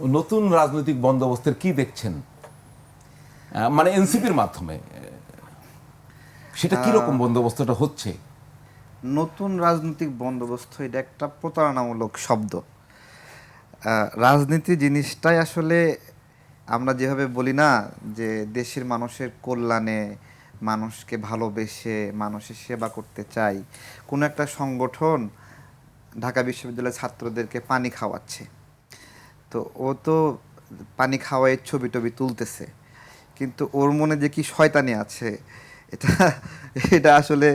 নতুন রাজনৈতিক বন্দোবস্তের কি দেখছেন? মানে এনসিপির মাধ্যমে সেটা কি রকম বন্দোবস্তটা হচ্ছে? নতুন রাজনৈতিক বন্দোবস্ত এটা একটা প্রতারণামূলক শব্দ। রাজনীতি জিনিসটাই আসলে আমরা যেভাবে বলি না যে দেশের মানুষের কল্যাণে মানুষকে ভালোবেসে মানুষের সেবা করতে চাই। কোনো একটা সংগঠন ঢাকা বিশ্ববিদ্যালয়ের ছাত্রদেরকে পানি খাওয়াচ্ছে। তো ও তো পানি খাওয়াই ছবি টবি তুলতেছে। কিন্তু ওর মনে যে কি শয়তানি আছে এটা এটা আসলে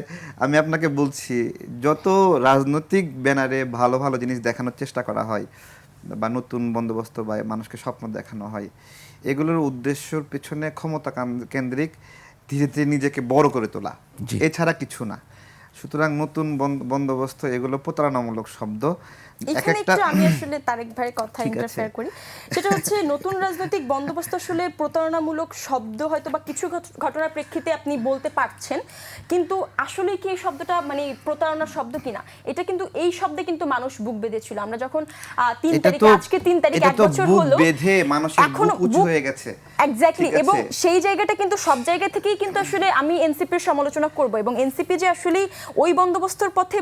আমি আপনাকে বলছি যত রাজনৈতিক ব্যানারে ভালো ভালো জিনিস দেখানোর চেষ্টা করা হয় বা নতুন বন্দোবস্ত বা মানুষকে স্বপ্ন দেখানো হয় এগুলোর উদ্দেশ্যর পেছনে ক্ষমতা কেন্দ্রিক ধীরে ধীরে নিজেকে বড় করে তোলা। এছাড়া কিছু না। সুতরাং নতুন বন্দোবস্ত এগুলো প্রতারণামূলক শব্দ। এখানে একটু আমি আসলে তারেক ভাইয়ের কথা ইন্টারফেয়ার করি। সেটা হচ্ছে নতুন রাজনৈতিক বন্দোবস্ত আসলে প্রতারণামূলক শব্দ হয়তো বা কিছু ঘটনার প্রেক্ষিতে আপনি বলতে পারছেন কিন্তু আসলে কি এই শব্দটা মানে প্রতারণার শব্দ কিনা? এটা কিন্তু এই শব্দে কিন্তু মানুষ বুক বেঁধেছিল। আমরা যখন তিন তারিখে আজকে তিন তারিখে এক বছর হলো এখনও উঁচু বুক- হয়ে গেছে। এক্স্যাক্টলি এবং সেই জায়গাটা কিন্তু সব জায়গা থেকেই কিন্তু আসলে আমি এনসিপির সমালোচনা করব এবং এনসিপি যে আসলে ওই বন্দোবস্তর পথে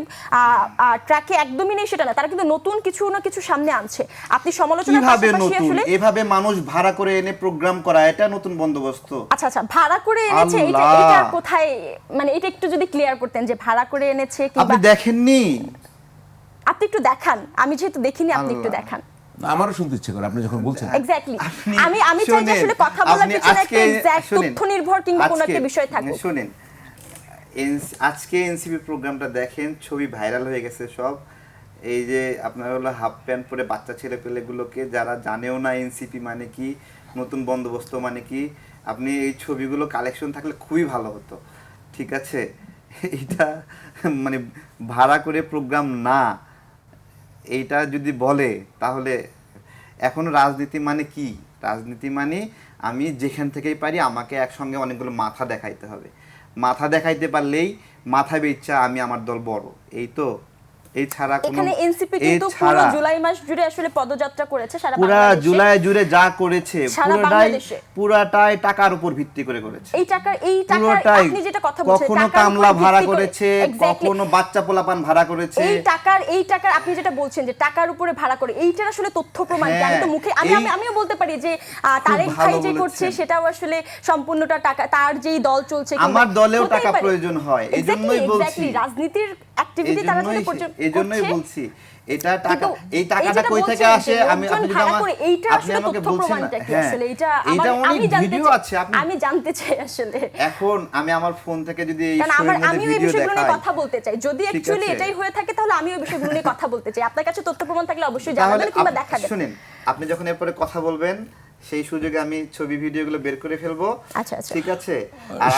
ট্র্যাকে একদমই নেই সেটা না তারা কিন্তু নতুন কিছু না কিছু সামনে আনছে। আপনি সমালোচনা আসলে এভাবে মানুষ ভাড়া করে এনে প্রোগ্রাম করা এটা নতুন বন্দোবস্ত। আচ্ছা আচ্ছা ভাড়া করে এনেছে এটা এটা কোথায় মানে এটা একটু যদি ক্লিয়ার করতেন যে ভাড়া করে এনেছে কিংবা আপনি দেখেননি? আপনি একটু দেখান আমি যেহেতু দেখিনি আপনি একটু দেখান। আমারও শুনতে ইচ্ছে করে আপনি যখন বলছেন। এক্স্যাক্টলি আমি আমি চাই যে শোনেন, আসলে কথা বলার পিছনে একটা আজকে- এক্স্যাক্ট তথ্য নির্ভর কিংবা কোনো একটা বিষয় থাকুক। শুনেন এন- আজকে এনসিপি প্রোগ্রামটা দেখেন ছবি ভাইরাল হয়ে গেছে সব। এই যে আপনার হলো হাফ প্যান্ট পরে বাচ্চা ছেলে পেলেগুলোকে যারা জানেও না এনসিপি মানে কি নতুন বন্দোবস্ত মানে কি আপনি এই ছবিগুলো কালেকশন থাকলে খুবই ভালো হতো ঠিক আছে? এটা মানে ভাড়া করে প্রোগ্রাম না এইটা যদি বলে তাহলে এখন রাজনীতি মানে কি? রাজনীতি মানে আমি যেখান থেকেই পারি আমাকে একসঙ্গে অনেকগুলো মাথা দেখাইতে হবে। মাথা দেখাইতে পারলেই মাথা বেচ্ছা আমি আমার দল বড়। এই তো এই ছাড়া এখানে এনসিপি কিন্তু পুরো জুলাই মাস জুড়ে আসলে পদযাত্রা করেছে সারা পুরা। জুলাই জুড়ে যা করেছে পুরোটাই পুরাটাই টাকার উপর ভিত্তি করে করেছে। এই টাকার এই পুরোটাই আপনি যেটা কথা বলছেন কখনো কামলা ভাড়া করেছে কখনো বাচ্চা পোলাপান ভাড়া করেছে। এই টাকার এই টাকার আপনি যেটা বলছেন যে টাকার উপরে ভাড়া করে এইটার আসলে তথ্য প্রমাণ আমি তো হ্যাঁ, মুখে আমি আমিও বলতে পারি যে তারেক ভাই যে করছে সেটাও আসলে সম্পূর্ণটা টাকা তার যেই দল চলছে আমার দলেও টাকা প্রয়োজন হয় এই Exactly, বলছি। রাজনীতির অ্যাক্টিভিটি তারা আসলে পর্য- এই জন্যই বলছি এটা টাকা এই টাকাটা কই থেকে আসে? আমি আপনি যদি আমার এইটা আসলে আমাকে তথ্য বলছেন প্রমাণটা কি হ্যাঁ, আসলে? এটা আমার- অনেক আমি ভিডিও আছে। আপনি আমি জানতে চাই আসলে। এখন আমি আমার ফোন থেকে যদি এই আমার আমিও এই বিষয়গুলো নিয়ে কথা বলতে চাই। যদি অ্যাকচুয়ালি এটাই হয়ে থাকে তাহলে আমি এই বিষয়গুলো নিয়ে কথা বলতে চাই। আপনার কাছে তথ্য প্রমাণ থাকলে অবশ্যই জানাবেন কিংবা দেখাবেন। শুনেন আপনি যখন এরপরে কথা বলবেন সেই সুযোগে আমি ছবি ভিডিওগুলো বের করে ফেলব। আচ্ছা, আচ্ছা। ঠিক আছে? আর